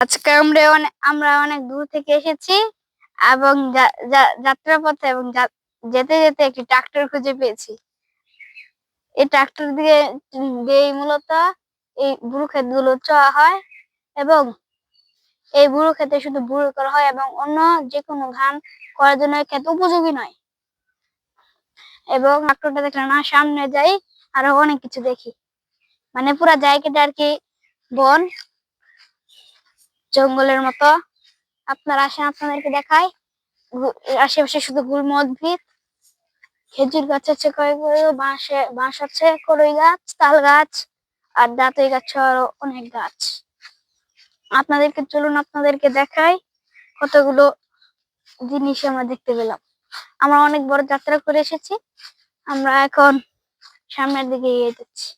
আজকে আমরা আমরা অনেক দূর থেকে এসেছি এবং যাত্রাপথে এবং যেতে যেতে একটি ট্রাক্টর খুঁজে পেয়েছি। এই ট্রাক্টর দিয়ে, দিয়েই মূলত এই বুড়ো ক্ষেতগুলো চাওয়া হয় এবং এই বুড়ো ক্ষেতে শুধু বুড়ো করা হয় এবং অন্য যে কোনো ধান করার জন্য ক্ষেত উপযোগী নয়। এবং ট্রাক্টরটা দেখলে না, সামনে যাই, আরও অনেক কিছু দেখি। মানে পুরা জায়গাটা আর কি বন জঙ্গলের মতো। আপনারা আসেন, আপনাদেরকে এর আশেপাশে শুধু গুল্ম উদ্ভিদ খেজুর গাছ আছে কয়েকগুলো বাঁশে বাঁশ আছে, কড়ই গাছ, তাল গাছ, আর দাঁতই গাছ আরও অনেক গাছ। আপনাদেরকে চলুন, আপনাদেরকে দেখাই কতগুলো জিনিস আমরা দেখতে পেলাম। আমরা অনেক বড় যাত্রা করে এসেছি। আমরা এখন সামনের দিকে এগিয়ে যাচ্ছি।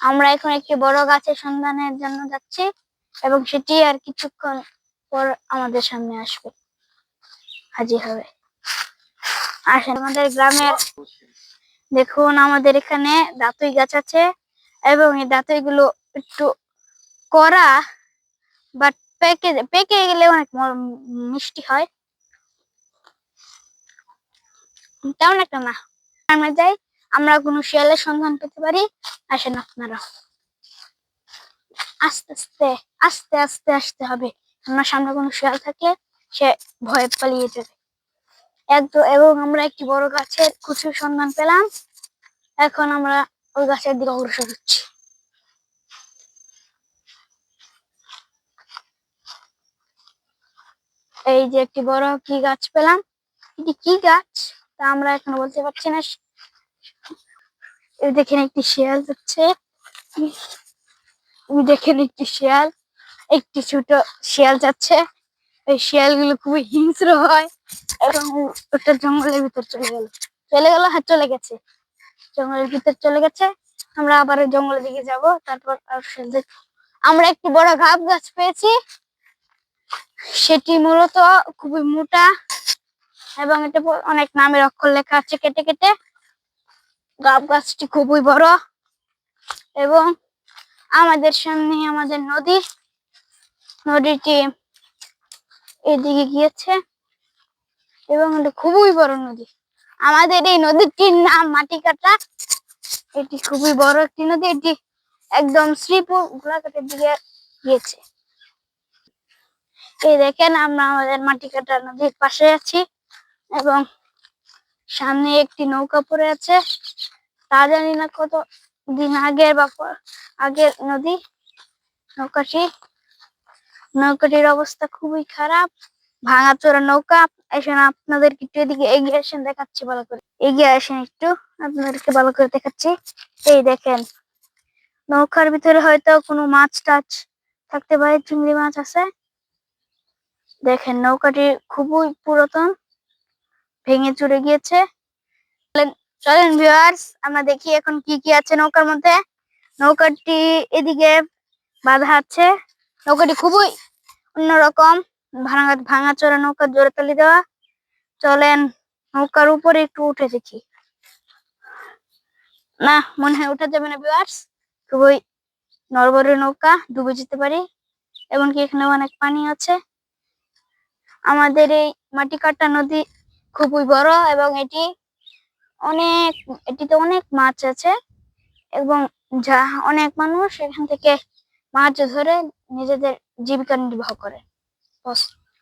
আমরা এখন একটি বড় গাছের সন্ধানের জন্য যাচ্ছি। এবং সেটি আর কিছুক্ষণ পর আমাদের সামনে আসবে। হাজির হবে। আসেন, আমাদের গ্রামের দেখুন, আমাদের এখানে দাঁতই গাছ আছে এবং এই দাঁতই গুলো একটু কড়া বাট পেকে পেকে গেলে অনেক মিষ্টি হয়। তেমন একটা না। আমরা যাই, আমরা কোনো শিয়ালের সন্ধান পেতে পারি। আসেন আপনারা আস্তে আস্তে আস্তে আস্তে আসতে হবে। আমার সামনে কোনো শিয়াল থাকলে সে ভয়ে পালিয়ে যাবে। একদম এবং আমরা একটি বড় গাছের কুচুর সন্ধান পেলাম। এখন আমরা ওই গাছের দিকে অগ্রসর হচ্ছি। এই যে একটি বড় কি গাছ পেলাম? এটি কি গাছ? তা আমরা এখনও বলতে পারছি না। দেখেন একটি শিয়াল যাচ্ছে। এই দেখেন একটি শিয়াল। একটি ছোট শিয়াল যাচ্ছে। এই শিয়ালগুলো খুবই হিংস্র হয় এবং ওটা জঙ্গলের ভিতর চলে গেল। চলে গেল হ্যাঁ চলে গেছে। জঙ্গলের ভিতর চলে গেছে। আমরা আবার ওই জঙ্গলের দিকে যাব। তারপর আর শিয়াল দেখব। আমরা একটি বড় ঘাপ গাছ পেয়েছি। সেটি মূলত খুবই মোটা এবং এটা অনেক নামের অক্ষর লেখা আছে কেটে কেটে। গাব গাছটি খুবই বড় এবং আমাদের সামনে আমাদের নদী। নদীটি এদিকে গিয়েছে এবং এটা খুবই বড় নদী। আমাদের এই নদীটির নাম মাটিকাটা। এটি খুবই বড় একটি নদী। এটি একদম শ্রীপুর গোলাঘাটের দিকে গিয়েছে। এই দেখেন, আমরা আমাদের মাটিকাটা নদীর পাশে আছি এবং সামনে একটি নৌকা পড়ে আছে। তা জানি না কত দিন আগের বা প- আগের নদী, নৌকাটি। নৌকাটির অবস্থা খুবই খারাপ, ভাঙাচোরা নৌকা। এসেন আপনাদের একটু এদিকে এগিয়ে আসেন, দেখাচ্ছি ভালো করে। এগিয়ে আসেন একটু, আপনাদেরকে ভালো করে দেখাচ্ছি। এই দেখেন, নৌকার ভিতরে হয়তো কোনো মাছ টাছ থাকতে পারে, চিংড়ি মাছ আছে। দেখেন, নৌকাটি খুবই পুরাতন, ভেঙে চুরে গিয়েছে। চলেন- ভিউয়ার্স আমরা দেখি এখন কি কি আছে নৌকার মধ্যে। নৌকাটি এদিকে বাঁধা আছে। নৌকাটি খুবই অন্যরকম। ভাঙা ভাঙাচোরা নৌকা, জোরে তালি দেওয়া। চলেন নৌকার উপরে একটু উঠে দেখি। না, মনে হয় উঠা যাবে না ভিউয়ার্স খুবই নরবরের নৌকা, ডুবে যেতে পারি। এমনকি এখানে অনেক পানি আছে। আমাদের এই মাটি কাটা নদী খুবই বড় এবং এটি অনেক, এটিতে অনেক মাছ আছে এবং যা অনেক মানুষ এখান থেকে মাছ ধরে নিজেদের জীবিকা নির্বাহ করে।